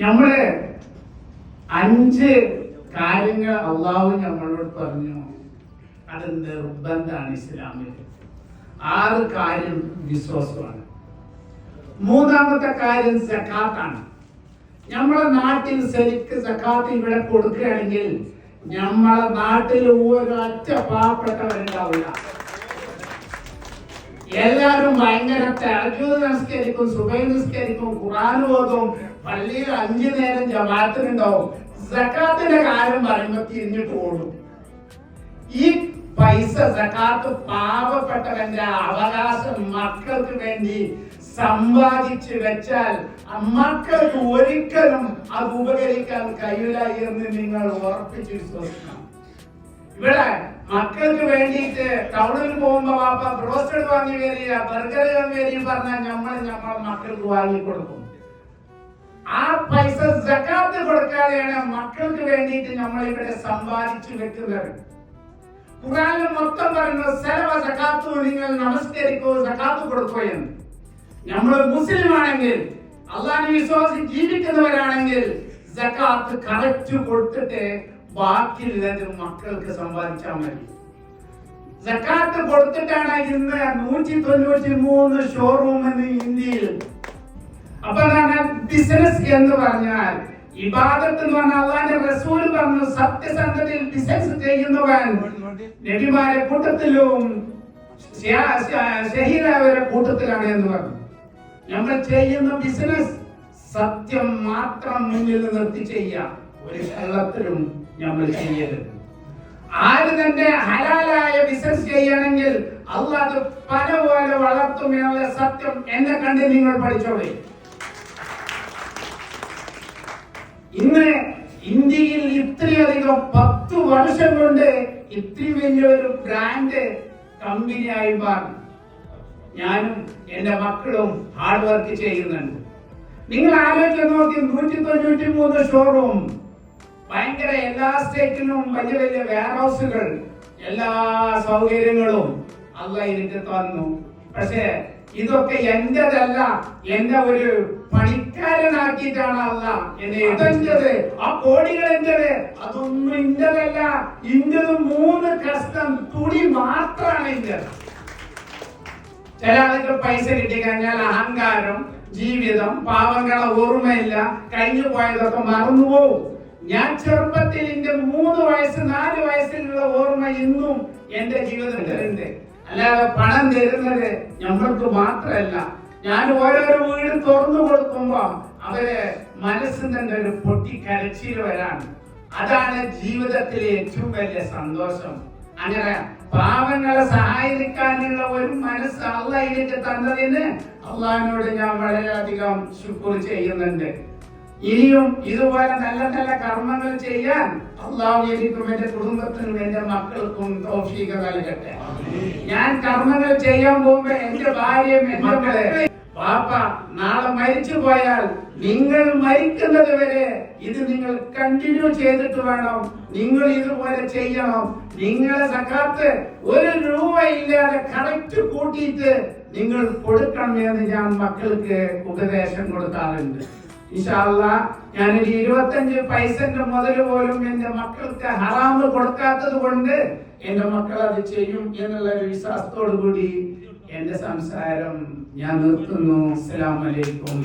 നമ്മൾ അഞ്ച് കാര്യങ്ങൾ അള്ളാഹു നമ്മളോട് പറഞ്ഞു. അത് നിർബന്ധമാണ് ഇസ്ലാമിൽ ആറ് കാര്യം വിശ്വാസമാണ്. മൂന്നാമത്തെ കാര്യം സക്കാത്താണ്. നമ്മളെ നാട്ടിൽ ശരിക്ക് സക്കാത്ത് ഇവിടെ കൊടുക്കുകയാണെങ്കിൽ നമ്മളെ നാട്ടിൽ ഒരൊറ്റ പാവപ്പെട്ടവരുണ്ടാവില്ല എല്ലാവരും ഭയങ്കര തെരഞ്ഞു നിസ്കരിക്കും സുബൈ നിസ്കരിക്കും ഖുറാൻ ഓതും പള്ളിയിൽ അഞ്ചു നേരം ജമാഅത്തിനുണ്ടാവും. സക്കാത്തിന്റെ കാര്യം പറയുമ്പോ തിരിഞ്ഞിട്ട് ഓടും. ഈ പൈസ സക്കാത്ത് പാവപ്പെട്ടവന്റെ അവകാശം മക്കൾക്ക് വേണ്ടി സമ്പാദിച്ചു വെച്ചാൽ മക്കൾക്ക് ഒരിക്കലും അത് ഉപകരിക്കാൻ കഴിയില്ല എന്ന് നിങ്ങൾ ഉറപ്പിച്ചു വിശ്വസിക്കണം. ഇവിടെ മക്കൾക്ക് വേണ്ടിയിട്ട് ടൗണിൽ പോകുമ്പോ വാപ്പ ബ്രോസ്റ്റഡ് വാങ്ങി വരിക ബർഗർ വരിക പറഞ്ഞാൽ നമ്മൾ നമ്മളെ മക്കൾക്ക് വാങ്ങി കൊടുക്കും ആ പൈസ സക്കാത്ത് കൊടുക്കാതെയാണ് മക്കൾക്ക് വേണ്ടിയിട്ട് നമ്മൾ ഇവിടെ സമ്പാദിച്ചു വെക്കുന്നത്. ഖുറാനിൽ മൊത്തം പറയുന്നത് സെലവ സക്കാത്തു നിങ്ങൾ നമസ്കരിക്കൂ സക്കാത്ത് കൊടുക്കൂ എന്ന്. നമ്മൾ മുസ്ലിം ആണെങ്കിൽ അള്ളാഹിനെ വിശ്വാസി ജീവിക്കുന്നവരാണെങ്കിൽ സക്കാത്ത് കറക്റ്റ് കൊടുത്തിട്ട് ബാക്കിയുള്ളത് മക്കൾക്ക് സമ്പാദിച്ചാൽ മതി. സക്കാത്ത് കൊടുത്തിട്ടാണ് ഇന്ന് നൂറ്റി തൊണ്ണൂറ്റി മൂന്ന് ഷോറൂം എന്ന് ഇന്ത്യയിൽ. അപ്പൊ ബിസിനസ് എന്ന് പറഞ്ഞാൽ ഇബാദത്ത് എന്ന് പറഞ്ഞാൽ അള്ളാന്റെ റസൂൽ പറഞ്ഞു സത്യസന്ധതയിൽ ബിസിനസ് ചെയ്യുന്നവൻ നബിമാരെ കൂട്ടത്തിലും ഷഹീദായവരെ കൂട്ടത്തിലാണ് എന്ന് പറഞ്ഞു. നമ്മൾ ചെയ്യുന്ന ബിസിനസ് സത്യം മാത്രം മുന്നിൽ നിർത്തി ചെയ്യാം. ഒരു കള്ളത്തിലും നമ്മൾ ചെയ്യരുത്. ആര് തന്നെ ഹലാലായ ബിസിനസ് ചെയ്യണമെങ്കിൽ അള്ളാഹ് പല പോലെ വളർത്തും എന്നുള്ള സത്യം എന്നെ കണ്ട് നിങ്ങൾ പഠിച്ചോളേ. ഇന്ന് ഇന്ത്യയിൽ ഇത്രയധികം പത്ത് വർഷം കൊണ്ട് ഇത്രയും വലിയൊരു ബ്രാൻഡ് കമ്പനിയായി മാറി. ഞാനും എന്റെ മക്കളും ഹാർഡ് വർക്ക് ചെയ്യുന്നുണ്ട്. നിങ്ങൾ ആലോചിച്ച് നോക്കി നൂറ്റി തൊണ്ണൂറ്റി മൂന്ന് ഷോറൂം ഭയങ്കര എല്ലാ സ്റ്റേറ്റിലും വലിയ വലിയ വെയർ ഹൗസുകൾ എല്ലാ സൗകര്യങ്ങളും അല്ല എനിക്ക് തന്നു. പക്ഷേ ഇതൊക്കെ എന്റേതല്ല എന്റെ ഒരു പണിക്കാരനാക്കിയിട്ടാണ് അല്ല എന്നെ ഇതെന്റത് ആ കോടികൾ എന്റത്? അതൊന്നും ഇന്റതല്ല. ഇന്റത് മൂന്ന് കഷ്ടം തുണി മാത്രമാണ് ഇന്റത്. ചില ആൾക്ക് പൈസ കിട്ടി കഴിഞ്ഞാൽ അഹങ്കാരം ജീവിതം പാവങ്ങളെ ഓർമ്മയില്ല. കഴിഞ്ഞു പോയതൊക്കെ മറന്നുപോകും. ഞാൻ ചെറുപ്പത്തിൽ എന്റെ മൂന്ന് വയസ്സ് നാല് വയസ്സിലുള്ള ഓർമ്മ ഇന്നും എന്റെ ജീവിതത്തിലുണ്ട് അല്ലാതെ പണം തരുന്നത് നമ്മൾക്ക് മാത്രമല്ല. ഞാൻ ഓരോരോ വീട് തുറന്നു കൊടുക്കുമ്പോ അവർ മനസ്സിൽ പൊട്ടി കരച്ചിൽ വരാണ്. അതാണ് ജീവിതത്തിലെ ഏറ്റവും വലിയ സന്തോഷം. അങ്ങനെ പാവങ്ങളെ സഹായിക്കാനുള്ള ഒരു മനസ്സ് അല്ല എനിക്ക് തന്നതിന് അള്ളാഹിനോട് ഞാൻ വളരെയധികം ശുക്ർ ചെയ്യുന്നുണ്ട്. ഇനിയും ഇതുപോലെ നല്ല നല്ല കർമ്മങ്ങൾ ചെയ്യാൻ അള്ളാഹു എനിക്കും എന്റെ കുടുംബത്തിനും എന്റെ മക്കൾക്കും തോഫീക നൽകട്ടെ. ഞാൻ കർമ്മങ്ങൾ ചെയ്യാൻ പോകുമ്പോ എന്റെ ഭാര്യയും എന്റെ മക്കളെ പാപ്പ നാളെ മരിച്ചു പോയാൽ നിങ്ങൾ മരിക്കുന്നത് വരെ ഇത് നിങ്ങൾ കണ്ടിന്യൂ ചെയ്തിട്ട് വേണം. നിങ്ങൾ ഇതുപോലെ ചെയ്യണം. നിങ്ങളെ സക്കാത്ത് ഒരു രൂപ ഇല്ലാതെ കറക്റ്റ് കൂട്ടിയിട്ട് നിങ്ങൾ കൊടുക്കണം എന്ന് ഞാൻ മക്കൾക്ക് ഉപദേശം കൊടുക്കാറുണ്ട് ഇൻഷാല്ല ഞാനൊരു ഇരുപത്തഞ്ച് പൈസന്റെ മുതൽ പോലും എന്റെ മക്കൾക്ക് ഹറാമ് കൊടുക്കാത്തത് കൊണ്ട് എന്റെ മക്കൾ അത് ചെയ്യും എന്നുള്ള ഒരു വിശ്വാസത്തോടു കൂടി എന്റെ സംസാരം ഞാൻ നിർത്തുന്നു. അസ്സലാമലൈക്കും